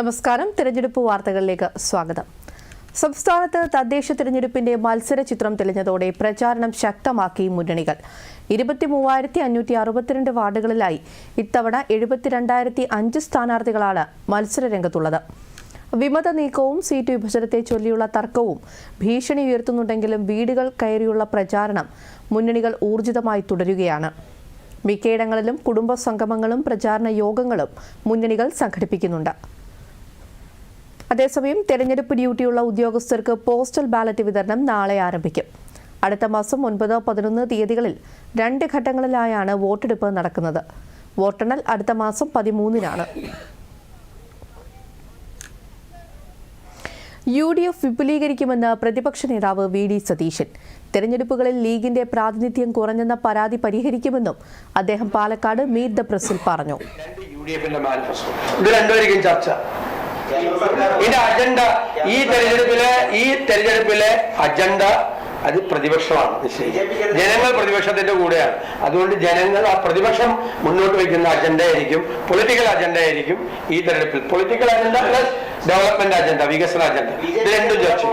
നമസ്കാരം. തിരഞ്ഞെടുപ്പ് വാർത്തകളിലേക്ക് സ്വാഗതം. സംസ്ഥാനത്ത് തദ്ദേശ തിരഞ്ഞെടുപ്പിന്റെ മത്സര ചിത്രം തെളിഞ്ഞതോടെ പ്രചാരണം ശക്തമാക്കി മുന്നണികൾ. ഇരുപത്തി മൂവായിരത്തി അഞ്ഞൂറ്റി അറുപത്തിരണ്ട് വാർഡുകളിലായി ഇത്തവണ എഴുപത്തിരണ്ടായിരത്തി അഞ്ച് സ്ഥാനാർത്ഥികളാണ് മത്സരരംഗത്തുള്ളത് വിമത നീക്കവും സീറ്റ് വിഭജനത്തെ ചൊല്ലിയുള്ള തർക്കവും ഭീഷണി ഉയർത്തുന്നുണ്ടെങ്കിലും വീടുകൾ കയറിയുള്ള പ്രചാരണം മുന്നണികൾ ഊർജിതമായി തുടരുകയാണ്. മിക്കയിടങ്ങളിലും കുടുംബ സംഗമങ്ങളും പ്രചാരണ യോഗങ്ങളും മുന്നണികൾ സംഘടിപ്പിക്കുന്നുണ്ട്. അതേസമയം തെരഞ്ഞെടുപ്പ് ഡ്യൂട്ടിയുള്ള ഉദ്യോഗസ്ഥർക്ക് പോസ്റ്റൽ ബാലറ്റ് വിതരണം നാളെ ആരംഭിക്കും. അടുത്ത മാസം ഒൻപത് പതിനൊന്ന് തീയതികളിൽ രണ്ട് ഘട്ടങ്ങളിലായാണ് വോട്ടെടുപ്പ് നടക്കുന്നത്. വോട്ടെണ്ണൽ അടുത്ത മാസം പതിമൂന്നിനാണ്. യു ഡി എഫ് വിപുലീകരിക്കുമെന്ന് പ്രതിപക്ഷ നേതാവ് വി ഡി സതീശൻ. തെരഞ്ഞെടുപ്പുകളിൽ ലീഗിന്റെ പ്രാതിനിധ്യം കുറഞ്ഞെന്ന പരാതി പരിഹരിക്കുമെന്നും അദ്ദേഹം പാലക്കാട് മീറ്റ് ദ പ്രസിൽ പറഞ്ഞു. ചർച്ച. ഇതിന്റെ അജണ്ട ഈ തെരഞ്ഞെടുപ്പിലെ ഈ തെരഞ്ഞെടുപ്പിലെ അജണ്ട അത് പ്രതിപക്ഷമാണ്. ജനങ്ങൾ പ്രതിപക്ഷത്തിന്റെ കൂടെയാണ്. അതുകൊണ്ട് ജനങ്ങൾ ആ പ്രതിപക്ഷം മുന്നോട്ട് വയ്ക്കുന്ന അജണ്ടയായിരിക്കും പൊളിറ്റിക്കൽ അജണ്ടയായിരിക്കും ഈ തെരഞ്ഞെടുപ്പിൽ. Political agenda plus development agenda വികസന അജണ്ട ഇത് രണ്ടും ചർച്ച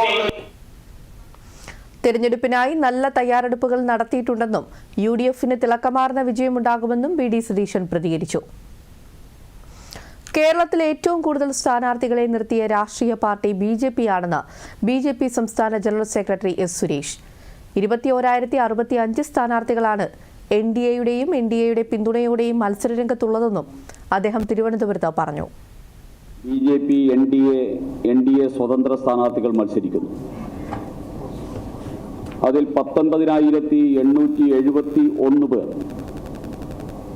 തെരഞ്ഞെടുപ്പിനായി നല്ല തയ്യാറെടുപ്പുകൾ നടത്തിയിട്ടുണ്ടെന്നും യു ഡി എഫിന് തിളക്കമാർന്ന വിജയമുണ്ടാകുമെന്നും ബി ഡി സതീശൻ പ്രതികരിച്ചു. കേരളത്തിൽ ഏറ്റവും കൂടുതൽ സ്ഥാനാർത്ഥികളെ നിർത്തിയ രാഷ്ട്രീയ പാർട്ടി ബി ജെ പി ആണെന്ന് ബി ജെ പി സംസ്ഥാന ജനറൽ സെക്രട്ടറി എസ് സുരേഷ്. ഇരുപത്തിയോരായിരത്തി അറുപത്തി അഞ്ച് സ്ഥാനാർത്ഥികളാണ് എൻ ഡി എയുടെയും എൻ ഡി എയുടെ പിന്തുണയോടെയും മത്സരരംഗത്തുള്ളതെന്നും അദ്ദേഹം തിരുവനന്തപുരത്ത് പറഞ്ഞു. B J P N D A N D A സ്വതന്ത്ര സ്ഥാനാർത്ഥികൾ മത്സരിക്കുന്നു. അതിൽ പത്തൊൻപതിനായിരത്തി എണ്ണൂറ്റി എഴുപത്തി ഒന്ന് പേർ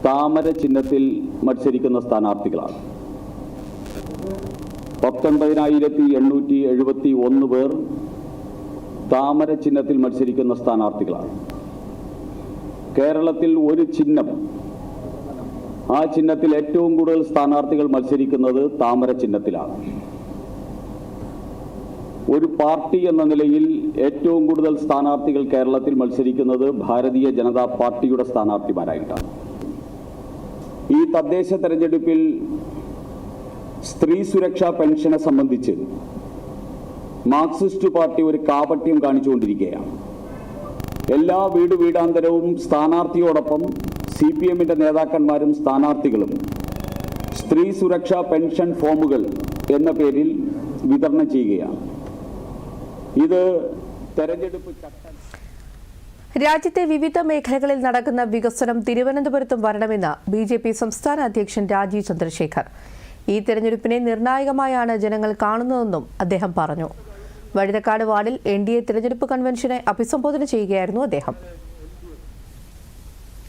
താമര ചിഹ്നത്തിൽ മത്സരിക്കുന്ന സ്ഥാനാർത്ഥികളാണ്. പത്തൊൻപതിനായിരത്തി എണ്ണൂറ്റി എഴുപത്തി ഒന്ന് പേർ താമര ചിഹ്നത്തിൽ മത്സരിക്കുന്ന സ്ഥാനാർത്ഥികളാണ്. കേരളത്തിൽ ഒരു ചിഹ്നം ആ ചിഹ്നത്തിൽ ഏറ്റവും കൂടുതൽ സ്ഥാനാർത്ഥികൾ മത്സരിക്കുന്നത് താമര ചിഹ്നത്തിലാണ്. ഒരു പാർട്ടി എന്ന നിലയിൽ ഏറ്റവും കൂടുതൽ സ്ഥാനാർത്ഥികൾ കേരളത്തിൽ മത്സരിക്കുന്നത് ഭാരതീയ ജനതാ പാർട്ടിയുടെ സ്ഥാനാർത്ഥിമാരായിട്ടാണ്. ഈ തദ്ദേശ തെരഞ്ഞെടുപ്പിൽ സ്ത്രീ സുരക്ഷാ പെൻഷനെ സംബന്ധിച്ച് മാർക്സിസ്റ്റ് പാർട്ടി ഒരു കാപട്യം കാണിച്ചുകൊണ്ടിരിക്കുകയാണ്. എല്ലാ വീട് വീടാന്തരവും സ്ഥാനാർത്ഥിയോടൊപ്പം സി പി എമ്മിന്റെ നേതാക്കന്മാരും സ്ഥാനാർത്ഥികളും സ്ത്രീ സുരക്ഷാ പെൻഷൻ ഫോമുകൾ എന്ന പേരിൽ വിതരണം ചെയ്യുകയാണ്. ഇത് തെരഞ്ഞെടുപ്പ് രാജ്യത്തെ വിവിധ മേഖലകളിൽ നടക്കുന്ന വികസനം തിരുവനന്തപുരത്തും വരണമെന്ന് ബി സംസ്ഥാന അധ്യക്ഷൻ രാജീവ് ചന്ദ്രശേഖർ. ഈ തെരഞ്ഞെടുപ്പിനെ നിർണായകമായാണ് ജനങ്ങൾ കാണുന്നതെന്നും അദ്ദേഹം പറഞ്ഞു. വഴുതക്കാട് വാർഡിൽ എൻ ഡി എ തിരഞ്ഞെടുപ്പ് കൺവെൻഷനെ അഭിസംബോധന ചെയ്യുകയായിരുന്നു അദ്ദേഹം.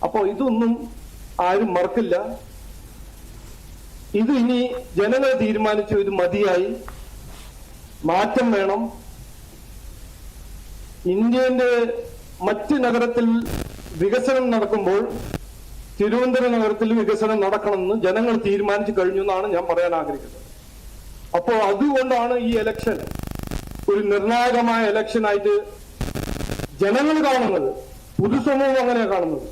അപ്പോ ഇതൊന്നും ആരും മറക്കില്ല. ഇത് ഇനി ജനങ്ങൾ തീരുമാനിച്ചു ഇത് മതിയായി മാറ്റം വേണം. ഇന്ത്യന്റെ മറ്റ് നഗരത്തിൽ വികസനം നടക്കുമ്പോൾ തിരുവനന്തപുരം നഗരത്തിൽ വികസനം നടക്കണമെന്ന് ജനങ്ങൾ തീരുമാനിച്ചു കഴിഞ്ഞു എന്നാണ് ഞാൻ പറയാൻ ആഗ്രഹിക്കുന്നത്. അപ്പോൾ അതുകൊണ്ടാണ് ഈ എലക്ഷൻ ഒരു നിർണായകമായ ഇലക്ഷൻ ആയിട്ട് ജനങ്ങൾ കാണുന്നത് പൊതുസമൂഹം അങ്ങനെ കാണുന്നത്.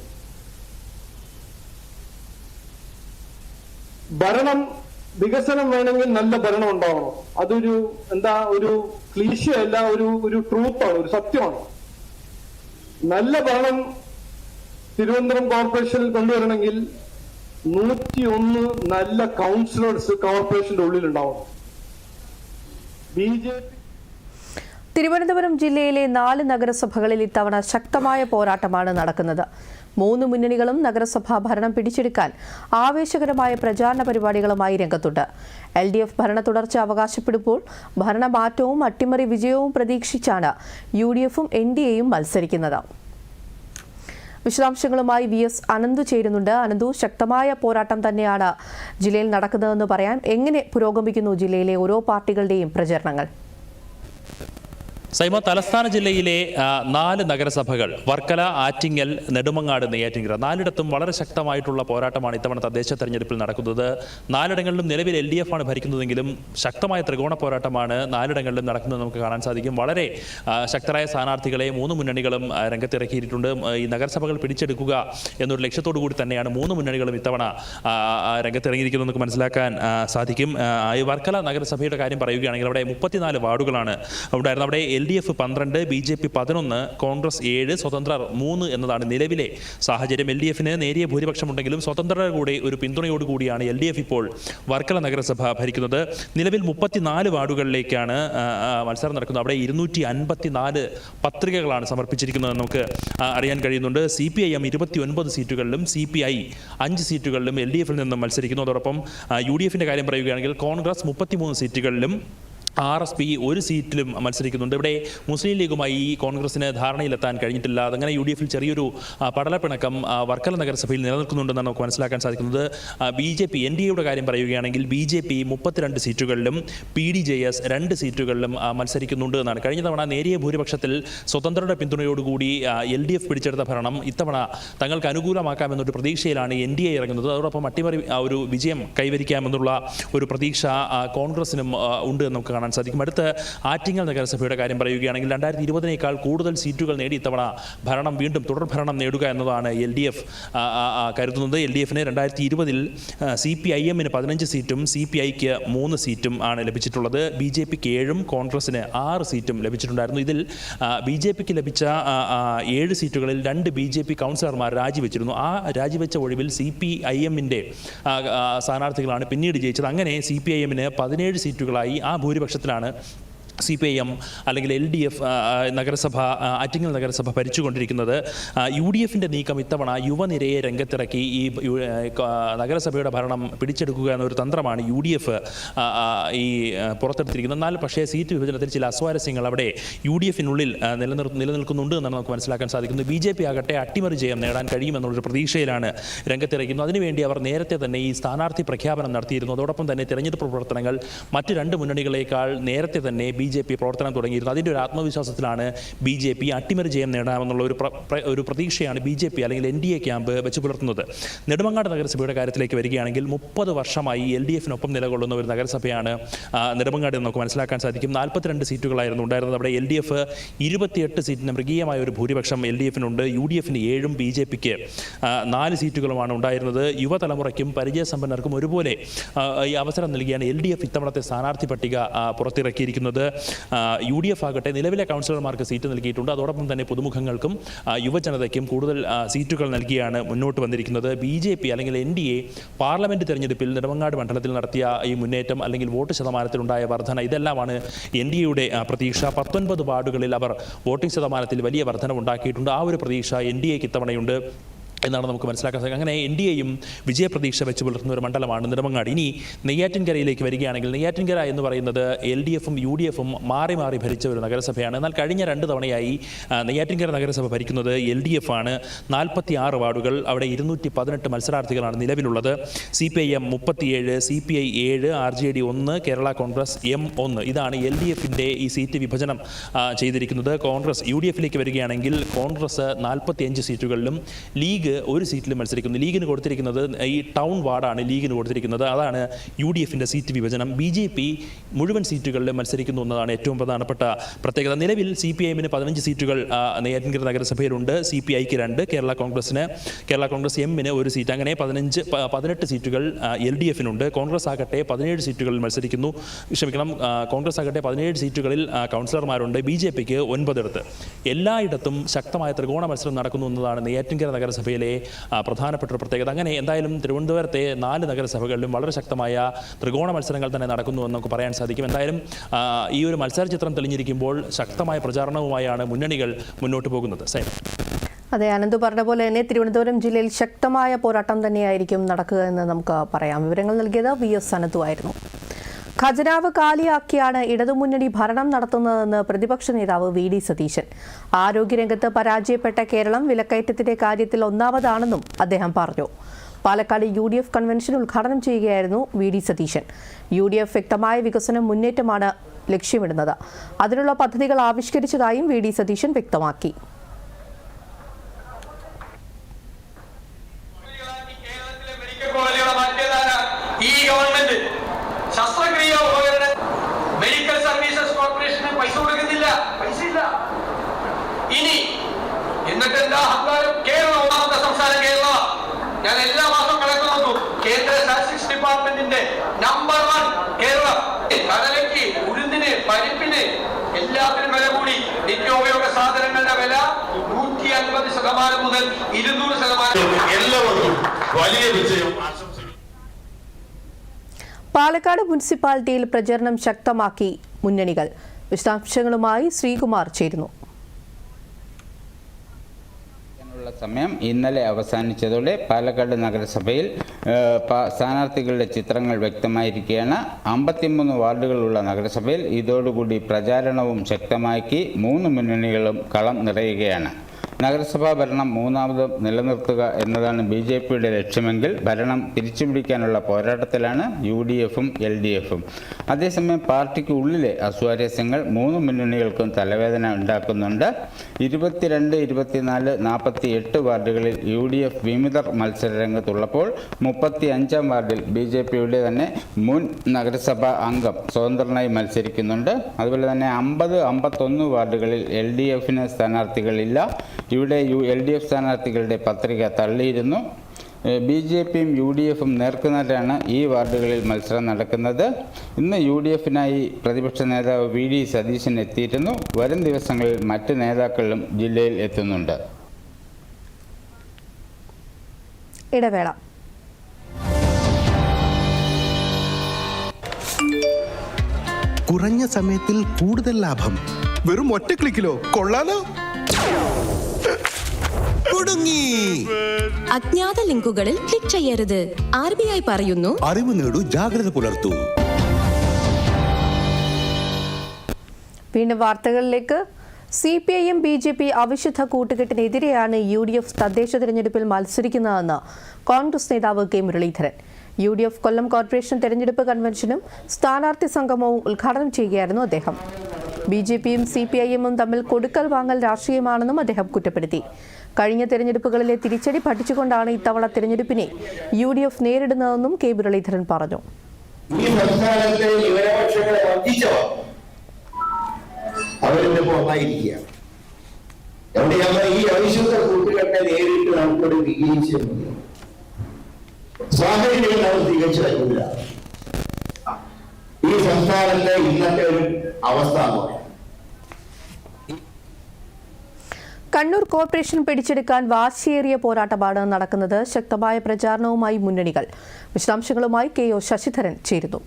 ഭരണം വികസനം വേണമെങ്കിൽ നല്ല ഭരണം ഉണ്ടാവണം. അതൊരു എന്താ ഒരു ക്ലീശയല്ല ഒരു ഒരു ട്രൂത്താണ് ഒരു സത്യമാണ്. നല്ല ഭരണം തിരുവനന്തപുരം കോർപ്പറേഷനിൽ കൊണ്ടുവരണമെങ്കിൽ നൂറ്റി ഒന്ന് നല്ല കൗൺസിലേഴ്സ് കോർപ്പറേഷന്റെ ഉള്ളിൽ ഉണ്ടാവണം ബി ജെ പി തിരുവനന്തപുരം ജില്ലയിലെ നാല് നഗരസഭകളിൽ ഇത്തവണ ശക്തമായ പോരാട്ടമാണ് നടക്കുന്നത്. മൂന്ന് മുന്നണികളും നഗരസഭാ ഭരണം പിടിച്ചെടുക്കാൻ ആവേശകരമായ പ്രചാരണ പരിപാടികളുമായി രംഗത്തുണ്ട്. എൽ ഡി എഫ് ഭരണ തുടർച്ച അവകാശപ്പെടുമ്പോൾ ഭരണമാറ്റവും അട്ടിമറി വിജയവും പ്രതീക്ഷിച്ചാണ് യു ഡി എഫും എൻ ഡി എയും മത്സരിക്കുന്നത്. വിശദാംശങ്ങളുമായി വി എസ് അനന്തു ചേരുന്നുണ്ട്. അനന്തു ശക്തമായ പോരാട്ടം തന്നെയാണ് ജില്ലയിൽ നടക്കുന്നതെന്ന് പറയാൻ എങ്ങനെ പുരോഗമിക്കുന്നു ജില്ലയിലെ ഓരോ പാർട്ടികളുടെയും പ്രചരണങ്ങൾ? സൈമ തലസ്ഥാന ജില്ലയിലെ നാല് നഗരസഭകൾ വർക്കല ആറ്റിങ്ങൽ നെടുമങ്ങാട് നെയ്യാറ്റിങ്കര നാലിടത്തും വളരെ ശക്തമായിട്ടുള്ള പോരാട്ടമാണ് ഇത്തവണ തദ്ദേശ തെരഞ്ഞെടുപ്പിൽ നടക്കുന്നത്. നാലിടങ്ങളിലും നിലവിൽ എൽ ഡി എഫ് ആണ് ഭരിക്കുന്നതെങ്കിലും ശക്തമായ ത്രികോണ പോരാട്ടമാണ് നാലിടങ്ങളിലും നടക്കുന്നത് നമുക്ക് കാണാൻ സാധിക്കും. വളരെ ശക്തരായ സ്ഥാനാർത്ഥികളെ മൂന്ന് മുന്നണികളും രംഗത്തിറക്കിയിട്ടുണ്ട്. ഈ നഗരസഭകൾ പിടിച്ചെടുക്കുക എന്നൊരു ലക്ഷ്യത്തോടു കൂടി തന്നെയാണ് മൂന്ന് മുന്നണികളും ഇത്തവണ രംഗത്തിറങ്ങിയിരിക്കുന്നത് നമുക്ക് മനസ്സിലാക്കാൻ സാധിക്കും. ഈ വർക്കല നഗരസഭയുടെ കാര്യം പറയുകയാണെങ്കിൽ അവിടെ മുപ്പത്തിനാല് വാർഡുകളാണ് ഉണ്ടായിരുന്നത്. അവിടെ ഡി എഫ് പന്ത്രണ്ട് ബി ജെ പി പതിനൊന്ന് കോൺഗ്രസ് ഏഴ് സ്വതന്ത്രർ മൂന്ന് എന്നതാണ് നിലവിലെ സാഹചര്യം. എൽ ഡി എഫിന് നേരിയ ഭൂരിപക്ഷമുണ്ടെങ്കിലും സ്വതന്ത്രരുടെ കൂടെ ഒരു പിന്തുണയോടുകൂടിയാണ് എൽ ഡി എഫ് ഇപ്പോൾ വർക്കല നഗരസഭ ഭരിക്കുന്നത്. നിലവിൽ മുപ്പത്തിനാല് വാർഡുകളിലേക്കാണ് മത്സരം നടക്കുന്നത്. അവിടെ ഇരുന്നൂറ്റി അൻപത്തിനാല് പത്രികകളാണ് സമർപ്പിച്ചിരിക്കുന്നത് നമുക്ക് അറിയാൻ കഴിയുന്നുണ്ട്. സി പി ഐ എം ഇരുപത്തി ഒൻപത് സീറ്റുകളിലും സി പി ഐ അഞ്ച് സീറ്റുകളിലും എൽ ഡി എഫിൽ നിന്നും മത്സരിക്കുന്നു. അതോടൊപ്പം യു ഡി എഫിന്റെ കാര്യം പറയുകയാണെങ്കിൽ കോൺഗ്രസ് മുപ്പത്തിമൂന്ന് സീറ്റുകളിലും ആർ എസ് പി ഒരു സീറ്റിലും മത്സരിക്കുന്നുണ്ട്. ഇവിടെ മുസ്ലിം ലീഗുമായി കോൺഗ്രസിന് ധാരണയിലെത്താൻ കഴിഞ്ഞിട്ടില്ല. അതങ്ങനെ യു ഡി എഫിൽ ചെറിയൊരു പടലപ്പിണക്കം വർക്കല നഗരസഭയിൽ നിലനിൽക്കുന്നുണ്ടെന്നാണ് നമുക്ക് മനസ്സിലാക്കാൻ സാധിക്കുന്നത്. B J P N D എയുടെ കാര്യം പറയുകയാണെങ്കിൽ ബി ജെ പി മുപ്പത്തിരണ്ട് സീറ്റുകളിലും പി ഡി ജെ എസ് രണ്ട് സീറ്റുകളിലും മത്സരിക്കുന്നുണ്ട് എന്നാണ്. കഴിഞ്ഞ തവണ നേരിയ ഭൂരിപക്ഷത്തിൽ സ്വതന്ത്രരുടെ പിന്തുണയോടുകൂടി എൽ ഡി എഫ് പിടിച്ചെടുത്ത ഭരണം ഇത്തവണ തങ്ങൾക്ക് അനുകൂലമാക്കാമെന്നൊരു പ്രതീക്ഷയിലാണ് എൻ ഡി എ ഇറങ്ങുന്നത്. അതോടൊപ്പം അട്ടിമറി ഒരു വിജയം കൈവരിക്കാമെന്നുള്ള ഒരു പ്രതീക്ഷ കോൺഗ്രസിനും ഉണ്ട് എന്ന് നമുക്ക് കാണാൻ സാധിക്കും. അടുത്ത ആറ്റിങ്ങൽ നഗരസഭയുടെ കാര്യം പറയുകയാണെങ്കിൽ രണ്ടായിരത്തി ഇരുപതിനേക്കാൾ കൂടുതൽ സീറ്റുകൾ നേടി ഇത്തവണ ഭരണം വീണ്ടും തുടർ ഭരണം നേടുക എന്നതാണ് എൽ ഡി എഫ് കരുതുന്നത്. എൽ ഡി എഫിന് രണ്ടായിരത്തി ഇരുപതിൽ സി പി ഐ എമ്മിന് പതിനഞ്ച് സീറ്റും സി പി ഐക്ക് മൂന്ന് സീറ്റും ആണ് ലഭിച്ചിട്ടുള്ളത്. ബി ജെ പിക്ക് ഏഴും കോൺഗ്രസിന് ആറ് സീറ്റും ലഭിച്ചിട്ടുണ്ടായിരുന്നു. ഇതിൽ ബി ജെ പിക്ക് ലഭിച്ച ഏഴ് സീറ്റുകളിൽ രണ്ട് ബി ജെ പി കൗൺസിലർമാർ രാജിവെച്ചിരുന്നു. ആ രാജിവെച്ച ഒഴിവിൽ സി പി ഐ എമ്മിന്റെ സ്ഥാനാർത്ഥികളാണ് പിന്നീട് ജയിച്ചത്. അങ്ങനെ സി പി ഐ എമ്മിന് പതിനേഴ് സീറ്റുകളായി ആ ഭൂരിപക്ഷത്തിലാണ് സി പി ഐ എം അല്ലെങ്കിൽ എൽ ഡി എഫ് നഗരസഭ ആറ്റിങ്ങൽ നഗരസഭ ഭരിച്ചുകൊണ്ടിരിക്കുന്നത് യു ഡി എഫിന്റെ നീക്കം ഇത്തവണ യുവനിരയെ രംഗത്തിറക്കി ഈ നഗരസഭയുടെ ഭരണം പിടിച്ചെടുക്കുക എന്നൊരു തന്ത്രമാണ് യു ഡി എഫ് ഈ പുറത്തെടുത്തിരിക്കുന്നത്. എന്നാൽ പക്ഷേ സീറ്റ് വിഭജനത്തിൽ ചില അസ്വാരസ്യങ്ങൾ അവിടെ യു ഡി എഫിനുള്ളിൽ നിലനിർ നിലനിൽക്കുന്നുണ്ട് എന്നാണ് നമുക്ക് മനസ്സിലാക്കാൻ സാധിക്കുന്നത്. ബി ജെ പി ആകട്ടെ അട്ടിമറി ജയം നേടാൻ കഴിയുമെന്നുള്ളൊരു പ്രതീക്ഷയിലാണ് രംഗത്തിറക്കുന്നത് അതിനുവേണ്ടി അവർ നേരത്തെ തന്നെ ഈ സ്ഥാനാർത്ഥി പ്രഖ്യാപനം നടത്തിയിരുന്നു. അതോടൊപ്പം തന്നെ തിരഞ്ഞെടുപ്പ് പ്രവർത്തനങ്ങൾ മറ്റ് രണ്ട് മുന്നണികളേക്കാൾ നേരത്തെ തന്നെ ബി ജെ പി പ്രവർത്തനം തുടങ്ങിയിരുന്നു അതിന്റെ ഒരു ആത്മവിശ്വാസത്തിലാണ് ബി ജെ പി അട്ടിമറി ജയം നേടാമെന്നുള്ള ഒരു ഒരു പ്രതീക്ഷയാണ് ബി ജെ പി അല്ലെങ്കിൽ എൻ ഡി എ ക്യാമ്പ് വെച്ച് പുലർത്തുന്നത്. നെടുമങ്ങാട് നഗരസഭയുടെ കാര്യത്തിലേക്ക് വരികയാണെങ്കിൽ മുപ്പത് വർഷമായി എൽ ഡി എഫിനൊപ്പം നിലകൊള്ളുന്ന ഒരു നഗരസഭയാണ് നെടുമങ്ങാട് എന്ന് നമുക്ക് മനസ്സിലാക്കാൻ സാധിക്കും. നാൽപ്പത്തിരണ്ട് സീറ്റുകളായിരുന്നു ഉണ്ടായിരുന്നത്. അവിടെ എൽ ഡി എഫ് ഇരുപത്തിയെട്ട് സീറ്റിന് മൃഗീയമായ ഒരു ഭൂരിപക്ഷം എൽ ഡി എഫിനുണ്ട്. യു ഡി എഫിന് ഏഴും ബി ജെ പിക്ക് നാല് സീറ്റുകളുമാണ് ഉണ്ടായിരുന്നത്. യുവതലമുറയ്ക്കും പരിചയസമ്പന്നർക്കും ഒരുപോലെ ഈ അവസരം നൽകിയാണ് എൽ ഡി എഫ് ഇത്തവണത്തെ സ്ഥാനാർത്ഥി പട്ടിക പുറത്തിറക്കിയിരിക്കുന്നത്. യു ഡി എഫ് ആകട്ടെ നിലവിലെ കൗൺസിലർമാർക്ക് സീറ്റ് നൽകിയിട്ടുണ്ട്. അതോടൊപ്പം തന്നെ പുതുമുഖങ്ങൾക്കും യുവജനതയ്ക്കും കൂടുതൽ സീറ്റുകൾ നൽകിയാണ് മുന്നോട്ട് വന്നിരിക്കുന്നത്. ബി ജെ പി അല്ലെങ്കിൽ എൻ ഡി എ പാർലമെന്റ് തെരഞ്ഞെടുപ്പിൽ നെടുമങ്ങാട് മണ്ഡലത്തിൽ നടത്തിയ ഈ മുന്നേറ്റം അല്ലെങ്കിൽ വോട്ട് ശതമാനത്തിലുണ്ടായ വർധന ഇതെല്ലാമാണ് എൻ ഡി എയുടെ പ്രതീക്ഷ. പത്തൊൻപത് വാർഡുകളിൽ അവർ വോട്ടിംഗ് ശതമാനത്തിൽ വലിയ വർധന ഉണ്ടാക്കിയിട്ടുണ്ട് ആ ഒരു പ്രതീക്ഷ എൻ ഡി എക്ക് ഇത്തവണയുണ്ട്. എന്നാണ് നമുക്ക് മനസ്സിലാക്കാൻ സാധിക്കുക അങ്ങനെ എൻ ഡി എയും വിജയപ്രതീക്ഷ വെച്ച് പുലർത്തുന്ന ഒരു മണ്ഡലമാണ് നെടുമങ്ങാട്. ഇനി നെയ്യാറ്റിൻകരയിലേക്ക് വരികയാണെങ്കിൽ നെയ്യാറ്റിൻകര എന്ന് പറയുന്നത് എൽ ഡി എഫും യു ഡി എഫും മാറി മാറി ഭരിച്ച ഒരു നഗരസഭയാണ്. എന്നാൽ കഴിഞ്ഞ രണ്ട് തവണയായി നെയ്യാറ്റിൻകര നഗരസഭ ഭരിക്കുന്നത് എൽ ഡി എഫ് ആണ് നാൽപ്പത്തി ആറ് വാർഡുകൾ അവിടെ ഇരുന്നൂറ്റി പതിനെട്ട് മത്സരാർത്ഥികളാണ് നിലവിലുള്ളത്. സി പി ഐ എം മുപ്പത്തിയേഴ് സി പി ഐ ഏഴ് ആർ ജെ ഡി ഒന്ന് കേരള കോൺഗ്രസ് എം ഒന്ന്. ഇതാണ് എൽ ഡി എഫിന്റെ ഈ സീറ്റ് വിഭജനം ചെയ്തിരിക്കുന്നത്. കോൺഗ്രസ് യു ഡി എഫിലേക്ക് വരികയാണെങ്കിൽ കോൺഗ്രസ് നാൽപ്പത്തിയഞ്ച് സീറ്റുകളിലും ലീഗ് ഒരു സീറ്റിൽ മത്സരിക്കുന്നു. ലീഗിന് കൊടുത്തിരിക്കുന്നത് ഈ ടൗൺ വാർഡാണ് ലീഗിന് കൊടുത്തിരിക്കുന്നത്. അതാണ് യു ഡി എഫിന്റെ സീറ്റ് വിഭജനം. ബി ജെ പി മുഴുവൻ സീറ്റുകളിലും മത്സരിക്കുന്നു എന്നതാണ് ഏറ്റവും പ്രധാനപ്പെട്ട പ്രത്യേകത. നിലവിൽ സി പി ഐഎമ്മിന് പതിനഞ്ച് സീറ്റുകൾ നെയ്യാറ്റിൻകര നഗരസഭയിലുണ്ട്. സി പി ഐക്ക് രണ്ട് കേരള കോൺഗ്രസിന് കേരള കോൺഗ്രസ് എമ്മിന് ഒരു സീറ്റ്. അങ്ങനെ പതിനഞ്ച് പതിനെട്ട് സീറ്റുകൾ എൽ ഡി എഫിനുണ്ട്. കോൺഗ്രസ് ആകട്ടെ പതിനേഴ് സീറ്റുകളിൽ മത്സരിക്കുന്നു. ക്ഷമിക്കണം കോൺഗ്രസ് ആകട്ടെ പതിനേഴ് സീറ്റുകളിൽ കൗൺസിലർമാരുണ്ട്. ബി ജെ പിക്ക് ഒൻപതിടത്ത്. എല്ലായിടത്തും ശക്തമായ ത്രികോണ മത്സരം നടക്കുന്നു എന്നതാണ് നെയ്യാറ്റിൻകര നഗരസഭയിലെ പ്രധാനപ്പെട്ട ഒരു പ്രത്യേകത. അങ്ങനെ എന്തായാലും തിരുവനന്തപുരത്തെ നാല് നഗരസഭകളിലും വളരെ ശക്തമായ ത്രികോണ മത്സരങ്ങൾ തന്നെ നടക്കുന്നു എന്ന് നമുക്ക് പറയാൻ സാധിക്കും. എന്തായാലും ഈ ഒരു മത്സര ചിത്രം തെളിഞ്ഞിരിക്കുമ്പോൾ ശക്തമായ പ്രചാരണവുമായാണ് മുന്നണികൾ മുന്നോട്ട് പോകുന്നത്. സൈൻ. അതെ അനന്ത് പറഞ്ഞ പോലെ തന്നെ തിരുവനന്തപുരം ജില്ലയിൽ ശക്തമായ പോരാട്ടം തന്നെയായിരിക്കും നടക്കുക എന്ന് നമുക്ക് പറയാം. വിവരങ്ങൾ നൽകിയത് വി എസ് അനന്തു ആയിരുന്നു. ഖജനാവ് കാലിയാക്കിയാണ് ഇടതുമുന്നണി ഭരണം നടത്തുന്നതെന്ന് പ്രതിപക്ഷ നേതാവ് വി ഡി സതീശൻ. ആരോഗ്യരംഗത്ത് പരാജയപ്പെട്ട കേരളം വിലക്കയറ്റത്തിന്റെ കാര്യത്തിൽ ഒന്നാമതാണെന്നും അദ്ദേഹം പറഞ്ഞു. Palakkad U D F convention ഉദ്ഘാടനം ചെയ്യുകയായിരുന്നു V D Satheesan. U D F വ്യക്തമായ വികസനം മുന്നേറ്റമാണ് ലക്ഷ്യമിടുന്നത്. അതിനുള്ള പദ്ധതികൾ ആവിഷ്കരിച്ചതായും വി ഡി സതീശൻ വ്യക്തമാക്കി. ഡിപ്പാർട്ട്മെന്റിന്റെ നമ്പർ വൺ കേരളം. കടലയ്ക്ക് ഉഴുന്നിന് പരിപ്പിന് എല്ലാത്തിനും വില കൂടി. നിത്യോപയോഗ സാധനങ്ങളുടെ വില നൂറ്റി അൻപത് ശതമാനം മുതൽ ഇരുന്നൂറ് ശതമാനം. എല്ലാവർക്കും വലിയ വിജയം പാലക്കാട് മുനിസിപ്പാലിറ്റിയിൽ പ്രചരണം ശക്തമാക്കി മുന്നണികൾ. വിശദാംശങ്ങളുമായി ശ്രീകുമാർ ചേരുന്നു. സമയം ഇന്നലെ അവസാനിച്ചതോടെ പാലക്കാട് നഗരസഭയിൽ സ്ഥാനാർത്ഥികളുടെ ചിത്രങ്ങൾ വ്യക്തമായിരിക്കുകയാണ്. അമ്പത്തിമൂന്ന് വാർഡുകളുള്ള നഗരസഭയിൽ ഇതോടുകൂടി പ്രചാരണവും ശക്തമാക്കി മൂന്ന് മുന്നണികളും കളം നിറയുകയാണ്. നഗരസഭാ ഭരണം മൂന്നാമത് നിലനിർത്തുക എന്നതാണ് ബി ജെ പിയുടെ ലക്ഷ്യമെങ്കിൽ ഭരണം തിരിച്ചുപിടിക്കാനുള്ള പോരാട്ടത്തിലാണ് യു ഡി എഫും എൽ ഡി എഫും. അതേസമയം പാർട്ടിക്ക് ഉള്ളിലെ അസ്വാരസ്യങ്ങൾ മൂന്ന് മുന്നണികൾക്കും തലവേദന ഉണ്ടാക്കുന്നുണ്ട്. ഇരുപത്തിരണ്ട് ഇരുപത്തിനാല് നാൽപ്പത്തി എട്ട് വാർഡുകളിൽ യു ഡി എഫ് വിമിതർ മത്സര രംഗത്തുള്ളപ്പോൾ മുപ്പത്തി അഞ്ചാം വാർഡിൽ ബി ജെ പിയുടെ തന്നെ മുൻ നഗരസഭാ അംഗം സ്വതന്ത്രനായി മത്സരിക്കുന്നുണ്ട്. അതുപോലെ തന്നെ അമ്പത് അമ്പത്തൊന്ന് വാർഡുകളിൽ എൽ ഡി എഫിന് സ്ഥാനാർത്ഥികളില്ല. ഇവിടെ യു എൽ ഡി എഫ് സ്ഥാനാർത്ഥികളുടെ പത്രിക തള്ളിയിരുന്നു. ബി ജെ പിയും യു ഡി എഫും നേർക്കുനേരാണ് ഈ വാർഡുകളിൽ മത്സരം നടക്കുന്നത്. ഇന്ന് യു ഡി എഫിനായി പ്രതിപക്ഷ നേതാവ് വി ഡി സതീശൻ എത്തിയിരുന്നു. വരും ദിവസങ്ങളിൽ മറ്റ് നേതാക്കളും ജില്ലയിൽ എത്തുന്നുണ്ട്. ഇടവേള. കുറഞ്ഞ സമയത്തിൽ കൂടുതൽ ലാഭം. വെറും ഒറ്റ ക്ലിക്കിലോ? കൊള്ളാലോ? കുടുങ്ങി അജ്ഞാത ലിങ്കുകളിൽ ക്ലിക്ക് ചെയ്യരുത്. ആർ ബി ഐ പറയുന്നു. അറിവ് നേടൂ ജാഗ്രത പുലർത്തൂ. വീണ്ടും വാർത്തകളിലേക്ക്. C P I M B J P അവിശുദ്ധ കൂട്ടുകെട്ടിനെതിരെയാണ് യു ഡി എഫ് തദ്ദേശ തെരഞ്ഞെടുപ്പിൽ മത്സരിക്കുന്നതെന്ന് കോൺഗ്രസ് നേതാവ് K Muraleedharan. U D F Kollam corporation തെരഞ്ഞെടുപ്പ് കൺവെൻഷനും സ്ഥാനാർത്ഥി സംഗമവും ഉദ്ഘാടനം ചെയ്യുകയായിരുന്നു അദ്ദേഹം. ബി ജെ പിയും സി പി ഐ എമ്മും തമ്മിൽ കൊടുക്കൽ വാങ്ങൽ രാഷ്ട്രീയമാണെന്നും അദ്ദേഹം കുറ്റപ്പെടുത്തി. കഴിഞ്ഞ തെരഞ്ഞെടുപ്പുകളിലെ തിരിച്ചടി പഠിച്ചുകൊണ്ടാണ് ഇത്തവണ തെരഞ്ഞെടുപ്പിനെ യു ഡി എഫ് നേരിടുന്നതെന്നും കെ മുരളീധരൻ പറഞ്ഞു. ഈ സംസ്ഥാനത്തെ നമ്മൾ ഈ അവിശുദ്ധ കൂട്ടുകെട്ടെ നേരിട്ട് നമുക്കൊരു വിജയിച്ചു സാഹചര്യങ്ങൾ അവർ തികച്ചു വരുന്നില്ല. ഈ സംസ്ഥാനത്തെ ഇന്നത്തെ ഒരു അവസ്ഥ കണ്ണൂർ കോർപ്പറേഷൻ പിടിച്ചെടുക്കാൻ വാശിയേറിയ പോരാട്ടമാണ് നടക്കുന്നത്. ശക്തമായ പ്രചാരണവുമായി മുന്നണികൾ. വിശദാംശങ്ങളുമായി കെ ഒ ശശിധരൻ ചേരുന്നു.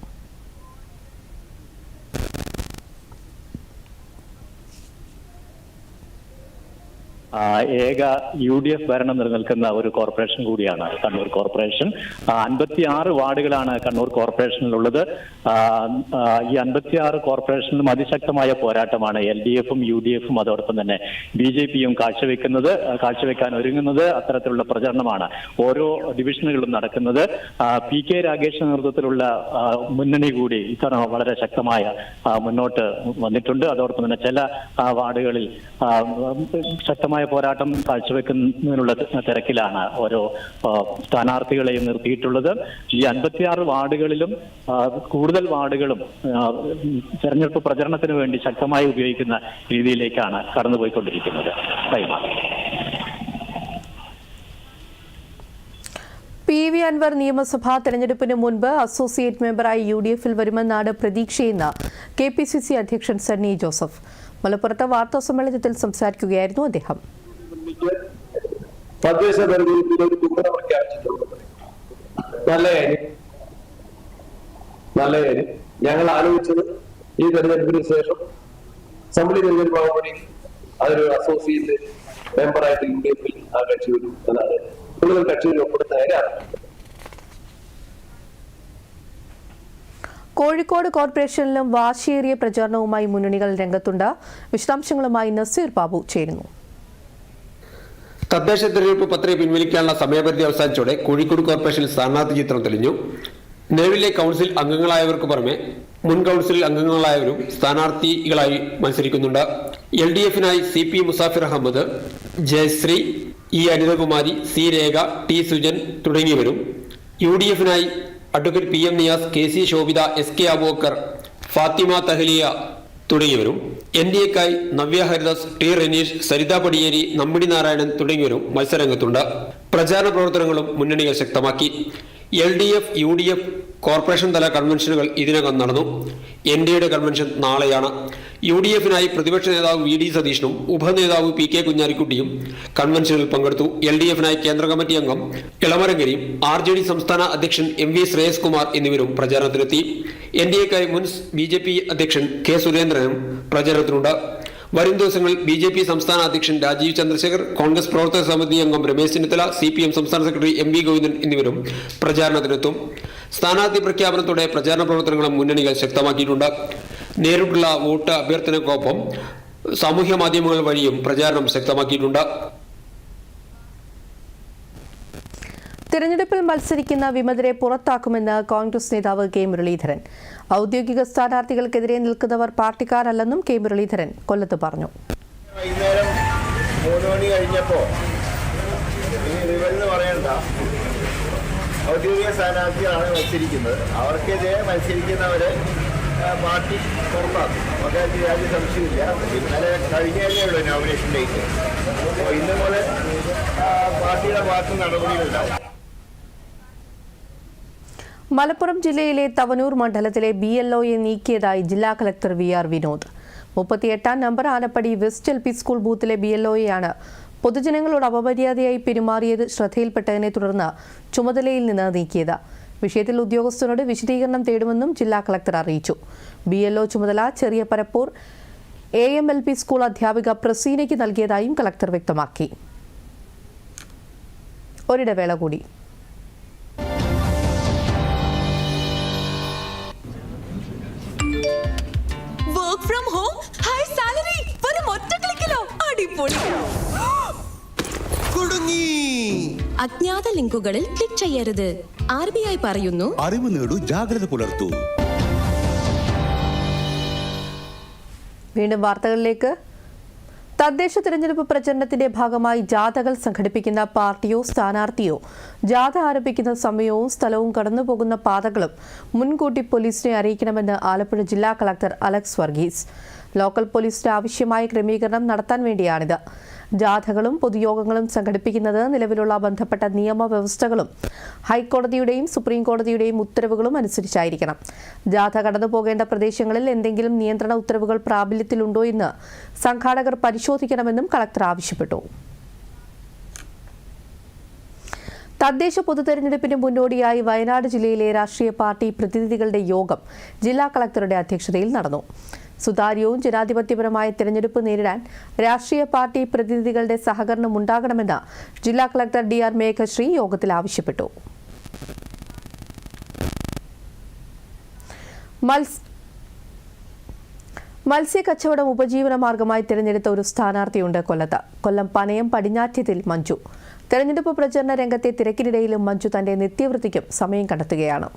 ഏക യു ഡി എഫ് ഭരണം നിലനിൽക്കുന്ന ഒരു കോർപ്പറേഷൻ കൂടിയാണ് കണ്ണൂർ കോർപ്പറേഷൻ. അൻപത്തിയാറ് വാർഡുകളാണ് കണ്ണൂർ കോർപ്പറേഷനിലുള്ളത്. ഈ അൻപത്തി അൻപത്തിയാറ് കോർപ്പറേഷനിലും അതിശക്തമായ പോരാട്ടമാണ് എൽ ഡി എഫും യു ഡി എഫും അതോടൊപ്പം തന്നെ ബി ജെ പിയും കാഴ്ചവെക്കുന്നത് കാഴ്ചവെക്കാൻ ഒരുങ്ങുന്നത് അത്തരത്തിലുള്ള പ്രചരണമാണ് ഓരോ ഡിവിഷനുകളും നടക്കുന്നത്. പി കെ രാഗേഷിന്റെ നേതൃത്വത്തിലുള്ള മുന്നണി കൂടി ഇത്തവണ വളരെ ശക്തമായ മുന്നോട്ട് വന്നിട്ടുണ്ട്. അതോടൊപ്പം തന്നെ ചില വാർഡുകളിൽ ആ, ശക്തമായ പോരാട്ടം കാഴ്ചവെക്കുന്നതിനുള്ള തിരക്കിലാണ് ഓരോ സ്ഥാനാർത്ഥികളെയും നിർത്തിയിട്ടുള്ളത്. ഈ അൻപത്തിയാറ് വാർഡുകളിലും കൂടുതൽ വാർഡുകളും തെരഞ്ഞെടുപ്പ് പ്രചരണത്തിന് വേണ്ടി ശക്തമായി ഉപയോഗിക്കുന്ന രീതിയിലേക്കാണ് കടന്നുപോയിക്കൊണ്ടിരിക്കുന്നത്. പി വി അൻവർ നിയമസഭാ തെരഞ്ഞെടുപ്പിന് മുൻപ് അസോസിയേറ്റ് മെമ്പറായി യു ഡി എഫിൽ വരുമെന്നാണ് പ്രതീക്ഷയെന്ന് കെ പി സി സി അധ്യക്ഷൻ സണ്ണി ജോസഫ്. മലപ്പുറത്ത് വാർത്താ സമ്മേളനത്തിൽ സംസാരിക്കുകയായിരുന്നു അദ്ദേഹം. തദ്ദേശ ഞങ്ങൾ ആലോചിച്ചത് ഈ തെരഞ്ഞെടുപ്പിന് ശേഷം അസംബ്ലി തെരഞ്ഞെടുപ്പ് ആകുമ്പോഴേ അതൊരു അസോസിയേറ്റ് മെമ്പറായിട്ട് യു ഡി എഫിൽ ആ കക്ഷി വരും എന്നാണ് കൂടുതൽ കക്ഷിയിൽ ഒപ്പിടുന്ന കാര്യമാണ്. കോഴിക്കോട് കോർപ്പറേഷനിലും വാശിയേറിയ പ്രചാരണവുമായി മുന്നണികൾ രംഗത്തുണ്ട്. വിശദാംശങ്ങളുമായി നസീർ ബാബു ചേരുന്നു. തദ്ദേശ തെരഞ്ഞെടുപ്പ് പത്രിക പിൻവലിക്കാനുള്ള സമയപരിധി അവസാനിച്ചോടെ കോഴിക്കോട് കോർപ്പറേഷനിൽ സ്ഥാനാർത്ഥി ചിത്രം തെളിഞ്ഞു. നിലവിലെ കൗൺസിൽ അംഗങ്ങളായവർക്ക് പുറമെ മുൻ കൗൺസിൽ അംഗങ്ങളായവരും സ്ഥാനാർത്ഥികളായി മത്സരിക്കുന്നുണ്ട്. L D എഫിനായി C P Musafir Ahmed Jayasree E Anithakumari C Rekha T Sujan തുടങ്ങിയവരും U D എഫിനായി advocate P M Niyas K C Shobhitha S K Abookar Fathima Thahaliya തുടങ്ങിയവരും എൻ ഡി എക്കായി Navya Haridas T Ranish Saritha Padiyeri Nambidi Narayanan തുടങ്ങിയവരും മത്സരരംഗത്തുണ്ട്. പ്രചാരണ പ്രവർത്തനങ്ങളും മുന്നണികൾ ശക്തമാക്കി. L D F U D F corporation തല കൺവെൻഷനുകൾ ഇതിനകം നടന്നു. എൻ ഡി എയുടെ കൺവെൻഷൻ നാളെയാണ്. യു ഡി എഫിനായി പ്രതിപക്ഷ നേതാവ് വി ഡി സതീഷനും ഉപനേതാവ് പി കെ കുഞ്ഞാലിക്കുട്ടിയും കൺവെൻഷനിൽ പങ്കെടുത്തു. എൽ ഡി എഫിനായി കേന്ദ്ര കമ്മിറ്റി അംഗം ഇളമരങ്കരിയും ആർ ജെ ഡി സംസ്ഥാന അധ്യക്ഷൻ എം വി ശ്രേയസ് കുമാർ എന്നിവരും പ്രചാരണത്തിലെത്തി. എൻ ഡി എക്കായി മുൻ ബി ജെ പി അധ്യക്ഷൻ കെ സുരേന്ദ്രനും പ്രചാരണത്തിനുണ്ട് വരും ദിവസങ്ങളിൽ ബി ജെ പി സംസ്ഥാന അധ്യക്ഷൻ രാജീവ് ചന്ദ്രശേഖർ കോൺഗ്രസ് പ്രവർത്തക സമിതി അംഗം Ramesh Chennithala C P M സംസ്ഥാന സെക്രട്ടറി എം വി ഗോവിന്ദൻ എന്നിവരും പ്രചാരണത്തിനെത്തും സ്ഥാനാർത്ഥി പ്രഖ്യാപനത്തോടെ പ്രചാരണ പ്രവർത്തനങ്ങളും മുന്നണികൾ ശക്തമാക്കിയിട്ടുണ്ട്. നേരിട്ടുള്ള വോട്ട് അഭ്യർത്ഥനക്കൊപ്പം സാമൂഹ്യ മാധ്യമങ്ങൾ വഴിയും പ്രചാരണം ശക്തമാക്കിയിട്ടുണ്ട്. തിരഞ്ഞെടുപ്പിൽ മത്സരിക്കുന്ന വിമതരെ പുറത്താക്കുമെന്ന് കോൺഗ്രസ് നേതാവ് കെ മുരളീധരൻ. ഔദ്യോഗിക സ്ഥാനാർത്ഥികൾക്കെതിരെ നിൽക്കുന്നവർ പാർട്ടിക്കാരല്ലെന്നും കെ മുരളീധരൻ കൊല്ലത്ത് പറഞ്ഞു. വൈകുന്നേരം മൂന്ന് മണി കഴിഞ്ഞപ്പോ പറയണ്ട ഔദ്യോഗിക സ്ഥാനാർത്ഥികളാണ് മത്സരിക്കുന്നത്. അവർക്കെതിരെ മത്സരിക്കുന്നവരെ പാർട്ടി പുറത്താക്കും. അദ്ദേഹത്തിന് യാതൊരു സംശയമില്ല ഇന്നലെ കഴിഞ്ഞല്ലേ ഉള്ളൂ നോമിനേഷൻ ഡേറ്റ് അപ്പോൾ ഇന്ന് പോലെ പാർട്ടിയുടെ ഭാഗത്ത് നടപടികളുണ്ടാവും മലപ്പുറം ജില്ലയിലെ തവനൂർ മണ്ഡലത്തിലെ ബി എൽ ഒയെ നീക്കിയതായി ജില്ലാ collector V R Vinod. മുപ്പത്തിയെട്ടാം number Anappadi west L P school ബൂത്തിലെ B L ഒയെയാണ് പൊതുജനങ്ങളോട് അപമര്യാദയായി പെരുമാറിയത് ശ്രദ്ധയിൽപ്പെട്ടതിനെ തുടർന്ന് ചുമതലയിൽ നിന്ന് നീക്കിയത്. വിഷയത്തിൽ ഉദ്യോഗസ്ഥരോട് വിശദീകരണം തേടുമെന്നും ജില്ലാ കളക്ടർ അറിയിച്ചു. ബി എൽ ഒ ചുമതല ചെറിയ Parappur A M L P school അധ്യാപിക പ്രസീനയ്ക്ക് നൽകിയതായും കളക്ടർ വ്യക്തമാക്കി. ഒരിടവേള കൂടി. Work from home high salary വെറും ഒറ്റ ക്ലിക്കിലോ? അടിപൊളി. കുടുങ്ങി. അജ്ഞാത ലിങ്കുകളിൽ ക്ലിക്ക് ചെയ്യരുത്. ആർ ബി ഐ പറയുന്നു. അറിവ് നേടൂ ജാഗ്രത പുലർത്തൂ. വീണ്ടും വാർത്തകളിലേക്ക്. തദ്ദേശ തിരഞ്ഞെടുപ്പ് പ്രചരണത്തിന്റെ ഭാഗമായി ജാഥകൾ സംഘടിപ്പിക്കുന്ന പാർട്ടിയോ സ്ഥാനാർത്ഥിയോ ജാഥ ആരംഭിക്കുന്ന സമയവും സ്ഥലവും കടന്നുപോകുന്ന പാതകളും മുൻകൂട്ടി പോലീസിനെ അറിയിക്കണമെന്ന് ആലപ്പുഴ ജില്ലാ കളക്ടർ അലക്സ് വർഗീസ്. ലോക്കൽ പോലീസിന് ആവശ്യമായ ക്രമീകരണം നടത്താൻ വേണ്ടിയാണിത്. ജാഥകളും പൊതുയോഗങ്ങളും സംഘടിപ്പിക്കുന്നത് നിലവിലുള്ള ബന്ധപ്പെട്ട നിയമവ്യവസ്ഥകളും ഹൈക്കോടതിയുടെയും സുപ്രീം കോടതിയുടെയും ഉത്തരവുകളും അനുസരിച്ചായിരിക്കണം. ജാഥ കടന്നുപോകേണ്ട പ്രദേശങ്ങളിൽ എന്തെങ്കിലും നിയന്ത്രണ ഉത്തരവുകൾ പ്രാബല്യത്തിലുണ്ടോ എന്ന് സംഘാടകർ പരിശോധിക്കണമെന്നും കളക്ടർ ആവശ്യപ്പെട്ടു. തദ്ദേശ പൊതുതെരഞ്ഞെടുപ്പിന് മുന്നോടിയായി വയനാട് ജില്ലയിലെ രാഷ്ട്രീയ പാർട്ടി പ്രതിനിധികളുടെ യോഗം ജില്ലാ കളക്ടറുടെ അധ്യക്ഷതയിൽ നടന്നു. സുതാര്യവും ജനാധിപത്യപരമായ തിരഞ്ഞെടുപ്പ് നേരിടാൻ രാഷ്ട്രീയ പാർട്ടി പ്രതിനിധികളുടെ സഹകരണം ഉണ്ടാകണമെന്ന് ജില്ലാ കളക്ടർ ഡി ആർ മേഘശ്രീ യോഗത്തിൽ ആവശ്യപ്പെട്ടു. മത്സ് മത്സ്യക്കച്ചവടം ഉപജീവന മാർഗമായി തിരഞ്ഞെടുത്ത ഒരു സ്ഥാനാർത്ഥിയുണ്ട് കൊല്ലത്ത്. കൊല്ലം പനയം പടിഞ്ഞാറ്റത്തിൽ മഞ്ജു. തെരഞ്ഞെടുപ്പ് പ്രചരണ രംഗത്തെ തിരക്കിനിടയിലും മഞ്ജു തന്റെ നിത്യവൃത്തിക്കും സമയം കണ്ടെത്തുകയാണ്.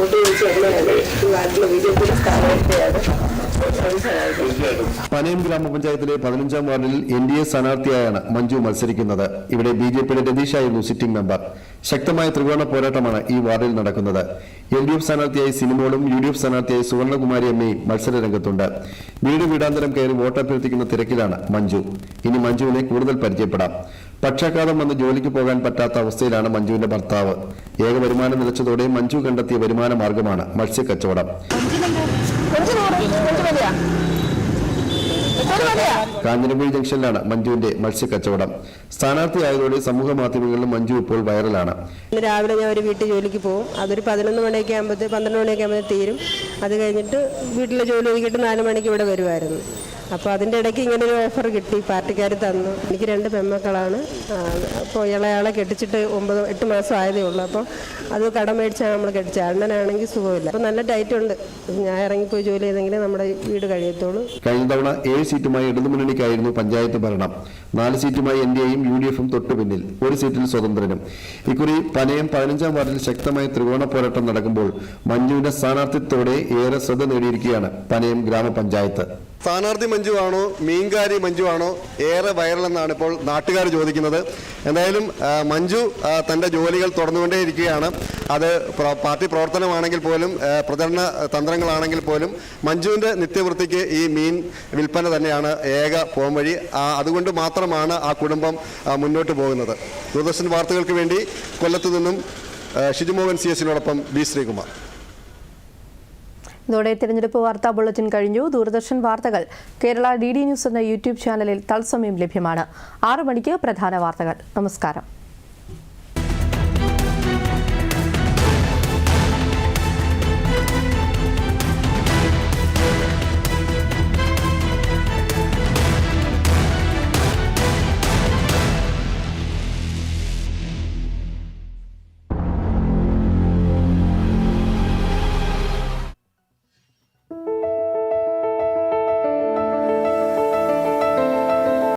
ఓటీ ఇచ్చి ఎక్కడ రాజ్యం విజయపూర్ స్థానం പനയം ഗ്രാമപഞ്ചായത്തിലെ പതിനഞ്ചാം വാർഡിൽ എൻ ഡി എ സ്ഥാനാർത്ഥിയായാണ് മഞ്ജു മത്സരിക്കുന്നത്. ഇവിടെ ബി ജെ പിയുടെ രതീഷായിരുന്നു സിറ്റിംഗ് മെമ്പർ. ശക്തമായ ത്രികോണ പോരാട്ടമാണ് ഈ വാർഡിൽ നടക്കുന്നത്. എൽ ഡി എഫ് സ്ഥാനാർത്ഥിയായി സിനിമോളും യു ഡി എഫ് സ്ഥാനാർത്ഥിയായി സുവർണകുമാരി അമ്മയും മത്സര രംഗത്തുണ്ട് വീട് വീടാന്തരം കയറി വോട്ടഭ്യർത്ഥിക്കുന്ന തിരക്കിലാണ് മഞ്ജു. ഇനി മഞ്ജുവിനെ കൂടുതൽ പരിചയപ്പെടാം. പക്ഷാഘാതം വന്ന് ജോലിക്ക് പോകാൻ പറ്റാത്ത അവസ്ഥയിലാണ് മഞ്ജുവിന്റെ ഭർത്താവ്. ഏക വരുമാനം നിലച്ചതോടെ മഞ്ജു കണ്ടെത്തിയ വരുമാന മാർഗമാണ് മത്സ്യക്കച്ചവടം. കാഞ്ഞിരപ്പള്ളി ജംഗ്ഷനിലാണ് മഞ്ജുവിന്റെ മത്സ്യക്കച്ചവടം. സ്ഥാനാർത്ഥിയായതോടെ സമൂഹ മാധ്യമങ്ങളിലും മഞ്ജു ഇപ്പോൾ വൈറലാണ്. രാവിലെ ഞാൻ ഒരു വീട്ടിൽ ജോലിക്ക് പോകും. അതൊരു പതിനൊന്ന് മണിയൊക്കെ ആകുമ്പോഴത്തെ പന്ത്രണ്ട് മണിയൊക്കെ ആകുമ്പോൾ തീരും. അത് കഴിഞ്ഞിട്ട് വീട്ടിലെ ജോലി ഒതുക്കിയിട്ട് നാല് മണിക്ക് ഇവിടെ വരുമായിരുന്നു അപ്പോൾ അതിന്റെ ഇടയ്ക്ക് ഇങ്ങനെ ഒരു ഓഫർ കിട്ടി പാർട്ടിക്കാർ തന്നു. എനിക്ക് രണ്ട് പെമ്മക്കളാണ് അപ്പോൾ ഇളയാളെ കെട്ടിച്ചിട്ട് ഒമ്പത് എട്ട് മാസം ആയതേ ഉള്ളൂ. അപ്പോൾ അത് കടം മേടിച്ചാണ് നമ്മൾ കെട്ടിച്ചത്. അണ്ണനാണെങ്കിൽ സുഖമില്ല. അപ്പോൾ നല്ല ഡയറ്റ് ഉണ്ട്. ഞാൻ ഇറങ്ങിപ്പോയി ജോലി ചെയ്തെങ്കിലേ നമ്മുടെ വീട് കഴിയത്തുള്ളൂ. കഴിഞ്ഞ തവണ ഏഴ് സീറ്റുമായി ഇടതുമുന്നണിക്കായിരുന്നു പഞ്ചായത്ത് ഭരണം. നാല് സീറ്റുമായി എൻ ഡി എയും യു ഡി എഫും തൊട്ടു പിന്നിൽ. ഒരു സീറ്റിൽ സ്വതന്ത്രനും. ഇക്കുറി പനയം പതിനഞ്ചാം വാർഡിൽ ശക്തമായ ത്രികോണ പോരാട്ടം നടക്കുമ്പോൾ മഞ്ജുവിന്റെ സ്ഥാനാർത്ഥിത്വത്തോടെ ഏറെ ശ്രദ്ധ നേടിയിരിക്കുകയാണ് പനയം ഗ്രാമപഞ്ചായത്ത്. സ്ഥാനാർത്ഥി മഞ്ജു ആണോ മീൻകാരി മഞ്ജു ആണോ ഏറെ വൈറലെന്നാണ് ഇപ്പോൾ നാട്ടുകാർ ചോദിക്കുന്നത്. എന്തായാലും മഞ്ജു തന്റെ ജോലികൾ തുടർന്നുകൊണ്ടേയിരിക്കുകയാണ്. അത് പാർട്ടി പ്രവർത്തനമാണെങ്കിൽ പോലും പ്രചരണ തന്ത്രങ്ങളാണെങ്കിൽ പോലും മഞ്ജുവിന്റെ നിത്യവൃത്തിക്ക് ഈ മീൻ വിൽപ്പന തന്നെയാണ് ഏക പോംവഴി വഴി. അതുകൊണ്ട് മാത്രമാണ് ആ കുടുംബം മുന്നോട്ട് പോകുന്നത്. ദൂരദർശൻ വാർത്തകൾക്ക് വേണ്ടി കൊല്ലത്തു നിന്നും ഷിജുമോഹൻ സി എസിനോടൊപ്പം ബി ശ്രീകുമാർ. ഇതോടെ തിരഞ്ഞെടുപ്പ് വാർത്താ ബുള്ളറ്റിൻ കഴിഞ്ഞു. ദൂരദർശൻ വാർത്തകൾ കേരള ഡി ഡി ന്യൂസ് എന്ന യൂട്യൂബ് ചാനലിൽ തത്സമയം ലഭ്യമാണ്. ആറു മണിക്ക് പ്രധാന വാർത്തകൾ. നമസ്കാരം.